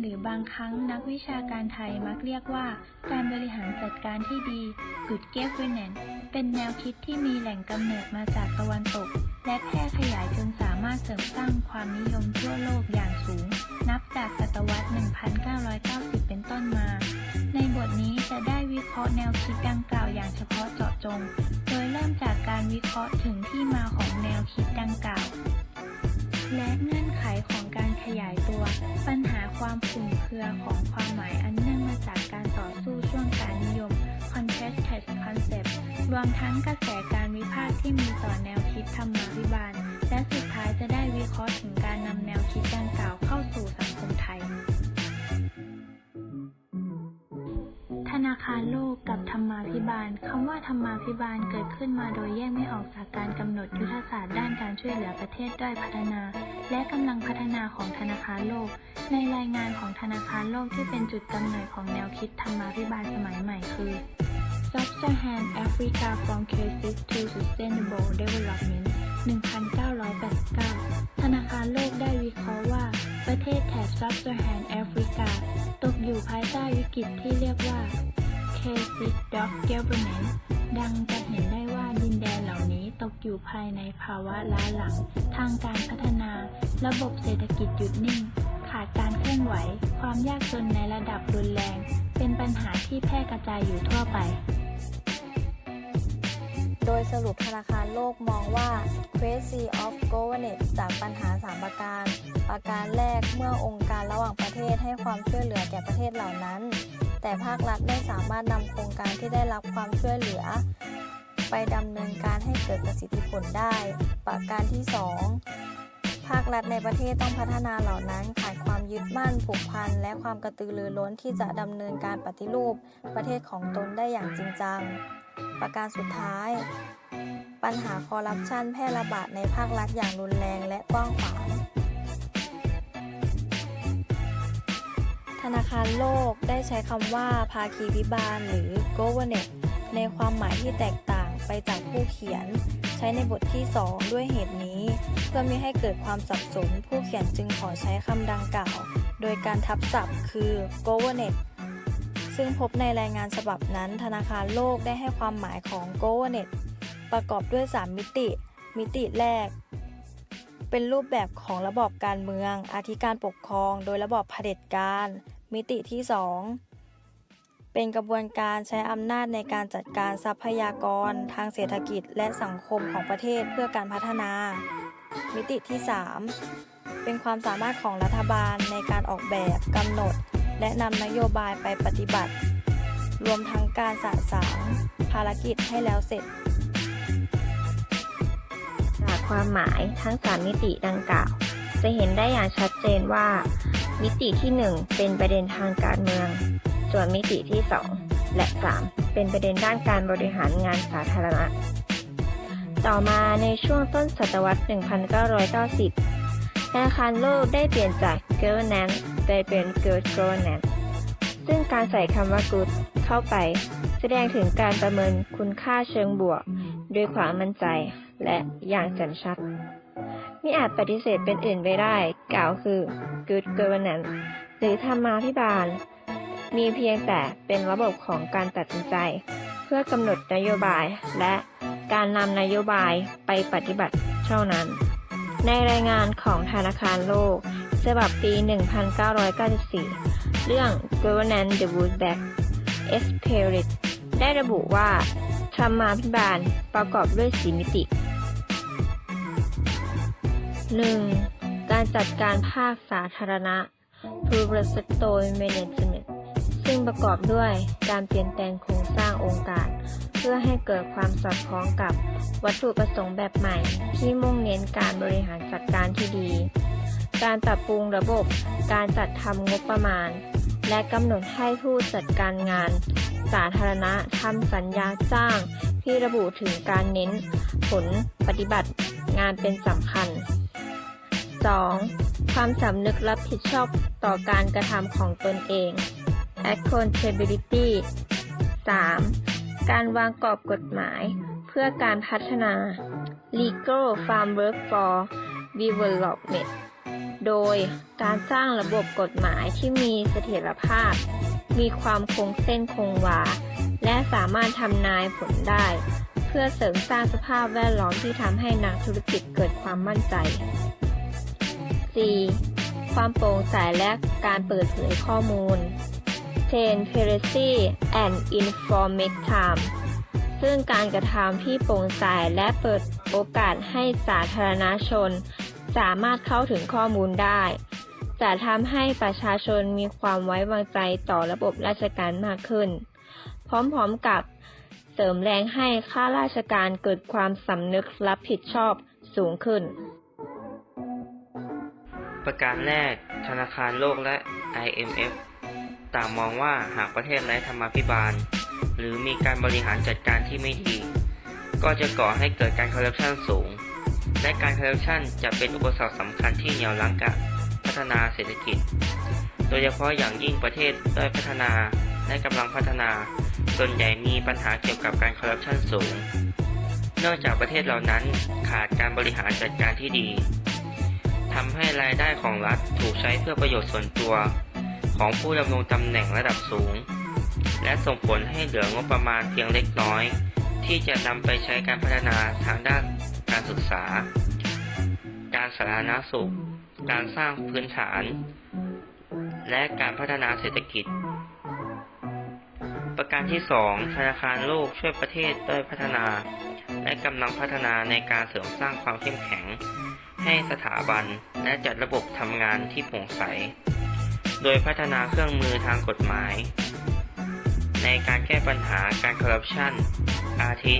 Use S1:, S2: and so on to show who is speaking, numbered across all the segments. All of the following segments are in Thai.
S1: หรือบางครั้งนักวิชาการไทยมักเรียกว่า การบริหารจัดการที่ดี Good Governance เป็นแนวคิดที่มีแหล่งกำเนิดมาจากตะวันตก และแพร่ขยายจนสามารถเสริมสร้างความนิยมทั่วโลกอย่างสูง นับจากศตวรรษ 1990 เป็นต้นมา ในบทนี้จะได้วิเคราะห์แนวคิดดังกล่าวอย่างเฉพาะเจาะจง โดยเริ่มจากการวิเคราะห์ถึงที่มาของแนวคิดดังกล่าว และเงื่อนไขของการขยายตัว ปัญหาความคลุมเครือของความหมายอันเนื่องมาจากการต่อสู้ช่วงการนิยม contested concept รวมทั้งกระแสการวิพากษ์ที่มีต่อแนวคิดธรรมาวิบาล และสุดท้ายจะได้วิเคราะห์ถึงการนำแนวคิดดังกล่าวเข้าสู่สังคมไทย นาคารโลกกับธรรมาภิบาลคำว่าธรรมาภิบาลเกิดขึ้นมาโดยแยกไม่ออกจากการกำหนดยุทธศาสตร์ด้านการช่วยเหลือประเทศด้อยพัฒนา และกำลังพัฒนาของธนาคารโลก ในรายงานของธนาคารโลกที่เป็นจุดกำเนิดของแนวคิดธรรมาภิบาลสมัยใหม่คือ Sub-Saharan Africa from Crisis to Sustainable Development 1989 ธนาคารโลกได้วิเคราะห์ว่าประเทศแถบ Sub-Saharan Africa ต กฤตที่เรียกว่า Crisis of Governance ดังจะเห็นได้ว่าดินแดนเหล่านี้ตกอยู่ภายในภาวะล้าหลัง ทางการพัฒนา ระบบเศรษฐกิจหยุดนิ่ง ขาดการเคลื่อนไหว ความยากจนในระดับรุนแรง เป็นปัญหาที่แพร่กระจายอยู่ทั่วไป
S2: โดยสรุปธนาคารโลกมองว่า Crisis of Governance จากปัญหา 3 ประการ ประการแรกเมื่อองค์การระหว่างประเทศให้ความช่วยเหลือแก่ประเทศเหล่านั้น แต่ภาครัฐไม่สามารถนำโครงการที่ได้รับความช่วยเหลือ ไปดำเนินการให้เกิดประสิทธิผลได้ ประการที่ 2 ภาครัฐในประเทศต้องพัฒนาเหล่านั้นขาดความยึดมั่นผูกพันและความกระตือรือร้นที่จะดำเนินการปฏิรูปประเทศของตนได้อย่างจริงจัง ประการสุดท้าย ปัญหาคอร์รัปชันแพร่ระบาดในภาครัฐอย่างรุนแรงและกว้างขวางธนาคารโลกได้ใช้คำว่าภาคีพิบาลหรือ governance ในความหมายที่แตกต่างไปจากผู้เขียน ใช้ในบทที่ 2 ด้วยเหตุนี้ เพื่อไม่ให้เกิดความสับสน ผู้เขียนจึงขอใช้คำดังกล่าว โดยการทับศัพท์คือ governance ซึ่งพบในรายงานฉบับนั้นธนาคารโลกได้ให้ความหมายของ governance ประกอบด้วย 3 มิติ มิติแรก เป็นรูปแบบของระบอบการเมือง อาธิการปกครองโดยระบอบเผด็จการ มิติที่ 2 เป็นกระบวนการใช้อำนาจในการจัดการทรัพยากร ทางเศรษฐกิจและสังคมของประเทศเพื่อการพัฒนา มิติที่ 3 เป็นความสามารถของรัฐบาลในการออกแบบกำหนด และนำนโยบายไปปฏิบัติ รวมทั้งการสะสางภารกิจให้แล้วเสร็จ
S3: จากความหมายทั้ง3มิติดังกล่าว จะเห็นได้อย่างชัดเจนว่า มิติที่ 1 เป็นประเด็นทางการเมือง ส่วนมิติที่ 2 และ 3 เป็นประเด็นด้านการบริหารงานสาธารณะ ต่อมาในช่วงต้นศตวรรษ 1990 ธนาคารโลกได้เปลี่ยนจาก governance ไปเป็น good governance ซึ่งการใส่คำว่า good เข้าไป แสดงถึงการประเมินคุณค่าเชิงบวก ด้วยความมั่นใจและอย่างแจ่มชัดไมิอาจปฏิเสธเป็นอื่นไปได้ กล่าวคือ good governance หรือธรรมาภิบาล มีเพียงแต่เป็นระบบของการตัดสินใจ เพื่อกำหนดนโยบายและการนำนโยบายไปปฏิบัติเท่านั้น ในรายงานของธนาคารโลก ฉบับปี 1994 เรื่อง Governance the Wood Back Spirit ได้ระบุว่า ธรรมาภิบาลประกอบด้วยสีมิติ 1. การจัดการภาคสาธารณะ Public Sector Management ซึ่งประกอบด้วยการเปลี่ยนแปลงโครงสร้างองค์การเพื่อให้เกิดความสอดคล้องกับวัตถุประสงค์แบบใหม่ ที่มุ่งเน้นการบริหารจัดการที่ดี การปรับปรุงระบบ การจัดทำงบประมาณ และกำหนดให้ผู้จัดการงาน สาธารณะทำสัญญาจ้าง ที่ระบุถึงการเน้นผลปฏิบัติงานเป็นสำคัญ 2. ความสำนึกรับผิดชอบต่อการกระทำของตนเอง accountability 3. การวางกรอบกฎหมาย เพื่อการพัฒนา legal framework for development โดยการสร้างระบบกฎหมายที่มีเสถียรภาพ มีความคงเส้นคงวา และสามารถทำนายผลได้ เพื่อเสริมสร้างสภาพแวดล้อมที่ทำให้นักธุรกิจเกิดความมั่นใจ 4. ความโปร่งใสและการเปิดเผยข้อมูล Transparency and Informative Time ซึ่งการกระทำที่โปร่งใสและเปิดโอกาสให้สาธารณชน สามารถเข้าถึงข้อมูลได้ จะทำให้ประชาชนมีความไว้วางใจต่อระบบราชการมากขึ้น พร้อมๆกับเสริมแรงให้ข้าราชการเกิดความสำนึกรับผิดชอบสูงขึ้น
S4: ประการแรก ธนาคารโลกและ IMF ต่างมองว่าหากประเทศไร้ธรรมาภิบาล หรือมีการบริหารจัดการที่ไม่ดี ก็จะก่อให้เกิดการคอร์รัปชันสูง และการคอร์รัปชันจะเป็นอุปสรรคสำคัญที่เหนี่ยวรั้งการพัฒนาเศรษฐกิจ โดยเฉพาะอย่างยิ่งประเทศด้อยพัฒนาและกำลังพัฒนา ส่วนใหญ่มีปัญหาเกี่ยวกับการคอร์รัปชันสูงเนื่องจากประเทศเหล่านั้นขาดการบริหารจัดการที่ดีทำให้รายได้ของรัฐถูกใช้เพื่อประโยชน์ส่วนตัว ของผู้ดำรงตำแหน่งระดับสูง และส่งผลให้เหลืองบประมาณเพียงเล็กน้อย ที่จะนำไปใช้การพัฒนาทางด้านการศึกษา การสาธารณสุข การสร้างพื้นฐาน และการพัฒนาเศรษฐกิจ ประการที่ 2 ธนาคารโลกช่วยประเทศด้อยพัฒนา และกำลังพัฒนาในการเสริมสร้างความเข้มแข็ง ให้สถาบันและจัดระบบทำงานที่โปร่งใส โดยพัฒนาเครื่องมือทางกฎหมาย ในการแก้ปัญหาการคอร์รัปชัน อาทิ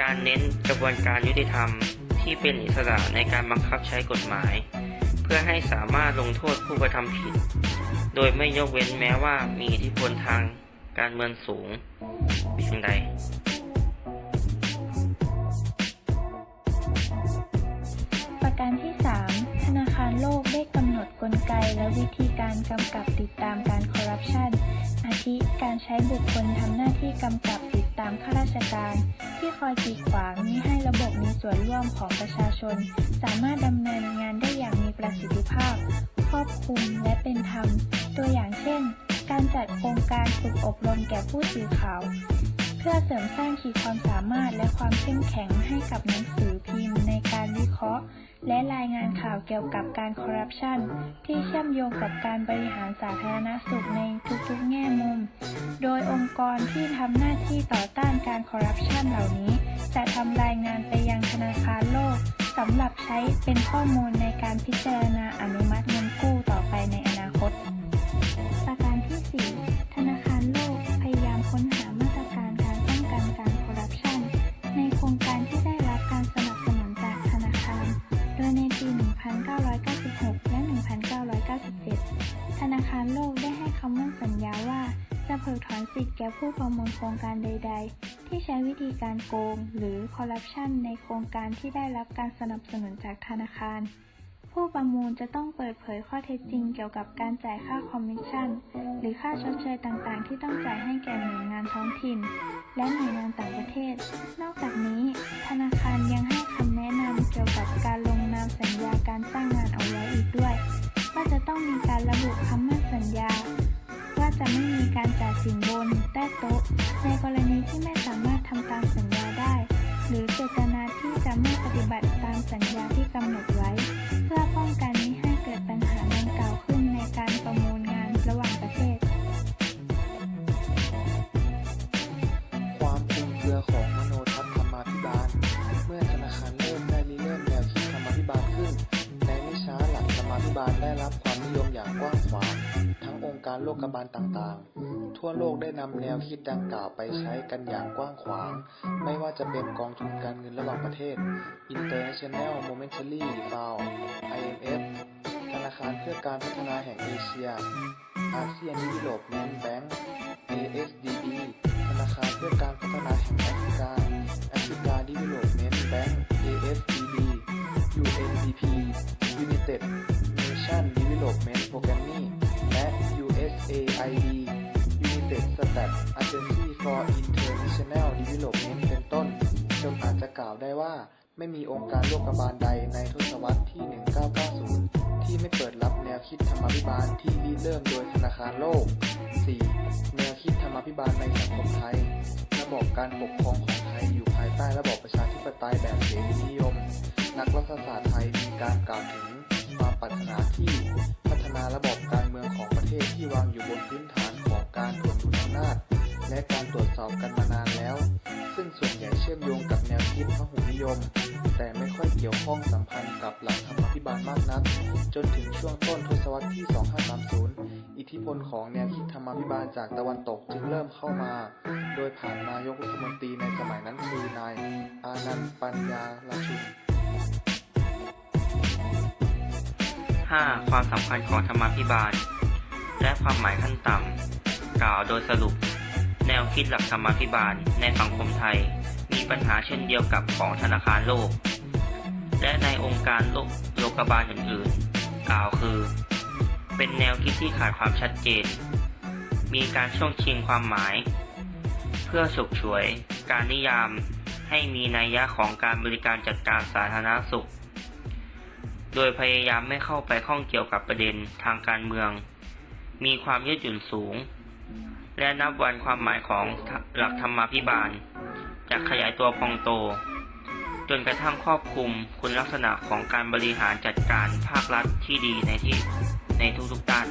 S4: การเน้นกระบวนการยุติธรรมที่เป็นอิสระในการบังคับใช้กฎหมาย เพื่อให้สามารถลงโทษผู้กระทำผิด โดยไม่ยกเว้นแม้ว่ามีอิทธิพลทางการเมืองสูงเพียงใด
S1: ประการที่3ธนาคาร โลกได้กำหนดกลไกและวิธีการกำกับติดตามการคอร์รัปชัน อาทิการใช้บุคคลทำหน้าที่กำกับติดตามข้าราชการ ที่คอยกีดขวางมิให้ระบบมีส่วนร่วมของประชาชน สามารถดำเนินงานได้อย่างมีประสิทธิภาพ ครอบคลุมและเป็นธรรม ตัวอย่างเช่น การจัดโครงการฝึกอบรมแก่ผู้สื่อข่าว พื่อเสริมสร้างขีดความสามารถและความเข้มแข็งให้กับหนังสือพิมพ์ในการวิเคราะห์ และรายงานข่าวเกี่ยวกับการคอร์รัปชันที่เชื่อมโยงกับการบริหารสาธารณสุขในทุกๆ แง่มุม โดยองค์กรที่ทำหน้าที่ต่อต้านการคอร์รัปชันเหล่านี้ จะทำรายงานไปยังธนาคารโลกสำหรับใช้เป็นข้อมูลในการพิจารณาอนุมัติเงินกู้ต่อไปในอนาคต ประการที่ 4 ผู้ประมูลโครงการใด ๆ ที่ใช้วิธีการโกง หรือคอร์รัปชันในโครงการที่ได้รับการสนับสนุนจากธนาคาร ผู้ประมูลจะต้องเปิดเผยข้อเท็จจริงเกี่ยวกับการจ่ายค่าคอมมิชชั่น หรือค่าชดเชยต่างๆ ที่ต้องจ่ายให้แก่หน่วยงานท้องถิ่น และหน่วยงานต่างประเทศ นอกจากนี้ ธนาคารยังให้คำแนะนำเกี่ยวกับการลงนามสัญญาการจ้างงานเอาไว้อีกด้วย ว่าจะต้องมีการระบุคำมั่นสัญญาว่า จะไม่มีการจ่ายสินบนใต้โต๊ะ ในกรณีที่ไม่สามารถทำตามสัญญาได้ หรือเจตนา การ
S5: โลกบาลต่างๆ ทั่วโลกได้นำแนวคิดดังกล่าวไปใช้กันอย่างกว้างขวาง ไม่ว่าจะเป็นกองทุนการเงินระหว่างประเทศ International Monetary Fund IMF ธนาคารเพื่อการพัฒนาแห่งเอเชีย อาเซียนยุโรปแมนแบงก์ ASDB ธนาคารเพื่อการพัฒนาแห่งแอฟริกาแอฟริกา Development Bank AFDB UNDP United Nation Development Programme States Agency for International Development เป็นต้น จนอาจจะกล่าวได้ว่าไม่มีองค์การโลกบาลใดในทศวรรษที่ 1990 ที่ไม่เปิดรับแนวคิดธรรมาภิบาลที่ริเริ่มโดยธนาคารโลก 4. แนวคิดธรรมาภิบาลในสังคมไทย ระบบการปกครองของไทยอยู่ภายใต้ระบบประชาธิปไตยแบบเสรีนิยม นักรัฐศาสตร์ไทยมีการกล่าวถึง ปรารถนาที่พัฒนาระบบการเมืองของประเทศที่วางอยู่บนพื้นฐานของการถ่วงดุลอำนาจและการตรวจสอบกันมานานแล้ว ซึ่งส่วนใหญ่เชื่อมโยงกับแนวคิดพหุนิยม แต่ไม่ค่อยเกี่ยวข้องสัมพันธ์กับหลักธรรมาภิบาลมากนัก จนถึงช่วงต้นทศวรรษที่ 2530 อิทธิพลของแนวคิดธรรมาภิบาลจากตะวันตกจึงเริ่มเข้ามา โดยผ่านนายกรัฐมนตรีในสมัยนั้นคือนายอานันต์ปัญญาลชุน
S4: 5. ความสำคัญของธรรมาภิบาล และความหมายขั้นต่ำ กล่าวโดยสรุป แนวคิดหลักธรรมาภิบาลในสังคมไทย มีปัญหาเช่นเดียวกับของธนาคารโลก และในองค์การโลกโลกบาลอื่นๆ กล่าวคือ เป็นแนวคิดที่ขาดความชัดเจน มีการช่วงชิงความหมาย เพื่อฉกฉวย การนิยามให้มีนัยยะของการบริการจัดการสาธารณสุข โดยพยายามไม่เข้าไปข้องเกี่ยวกับประเด็นทางการเมือง มีความยืดหยุ่นสูง และนับวันความหมายของหลักธรรมาภิบาลจะขยายตัวพองโต จนกระทั่งครอบคลุมคุณลักษณะของการบริหารจัดการภาครัฐที่ดีในที่ในทุกๆด้าน